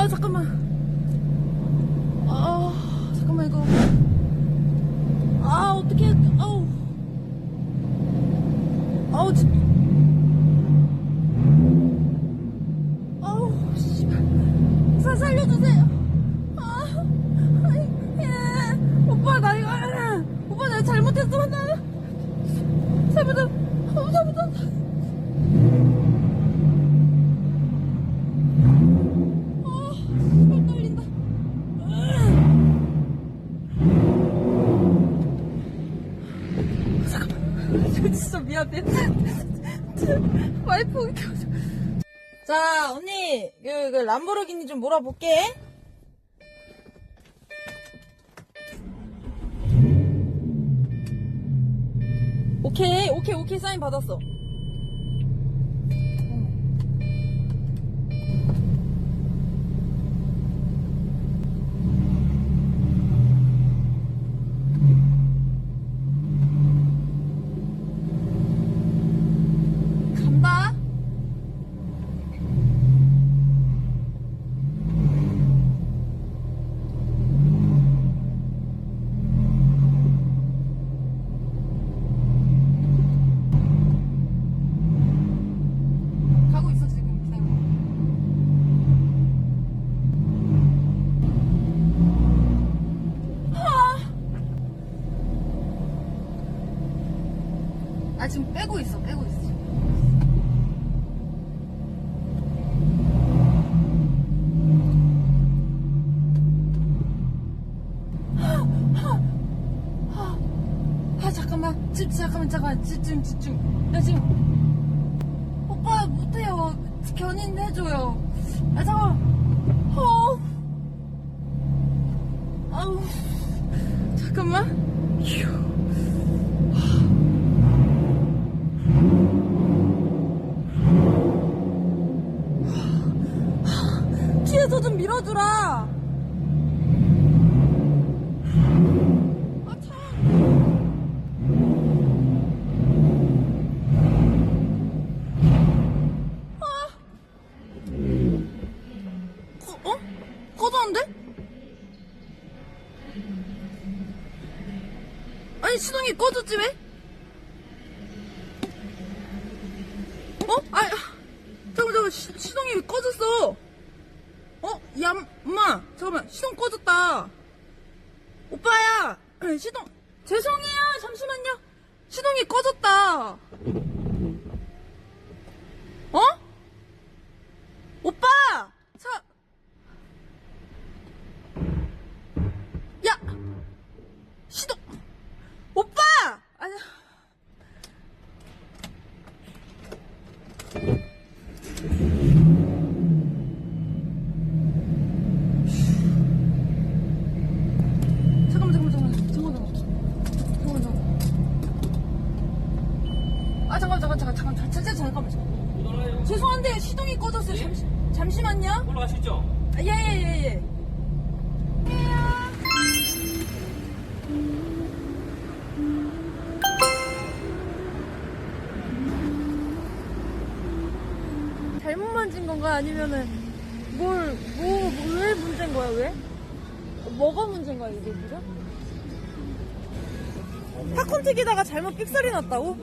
아 잠깐만. 아 잠깐만 이거. 아 어떻게? 아우. 아우 진. 아우 씨발. 사 살려주세요. 아, 아이, 예. 오빠 나 이거 아, 오빠 내가 잘못했어 나 잘못했 어, 잘못했어. 잠깐만. 저 진짜 미안해. 와이프. 자, 언니, 그, 그, 람보르기니 좀 몰아볼게. 오케이, 오케이, 오케이, 사인 받았어. 간다. 가고 있어 지금 기다려. 아 지금 빼고 있어 빼고 있어. 아 잠깐만. 집 잠깐만 잠깐 집중 집중 나 지금 오빠 못해요. 견인 해줘요. 아 잠깐 어? 아우. 잠깐만. 휴 뒤에서 좀 밀어주라 아 참. 어? 시동이 꺼졌지 왜? 어? 아 잠깐만 잠깐만 시, 시동이? 야 엄마 잠깐만 시동 꺼졌다 오빠야 시동 죄송해요 잠시만요 시동이 꺼졌다 어? 오빠! 차! 야! 시동! 오빠! 아니야. 잠깐만, 잠깐만, 잠깐만. 잠깐만, 잠깐만. 잠깐만, 잠깐만. 아, 잠깐만, 잠깐만, 잠깐만, 잠깐만, 잠깐만. 죄송한데 시동이 꺼졌어요. 잠시, 잠시만요. 올라가시죠. 아, 예, 예, 예, 예. 잘못 만진 건가? 아니면은, 뭘, 뭐, 왜 문제인 거야, 왜? 뭐가 문제인 거야, 이게, 그죠? 팝콘 튀기다가 잘못 삑살이 났다고?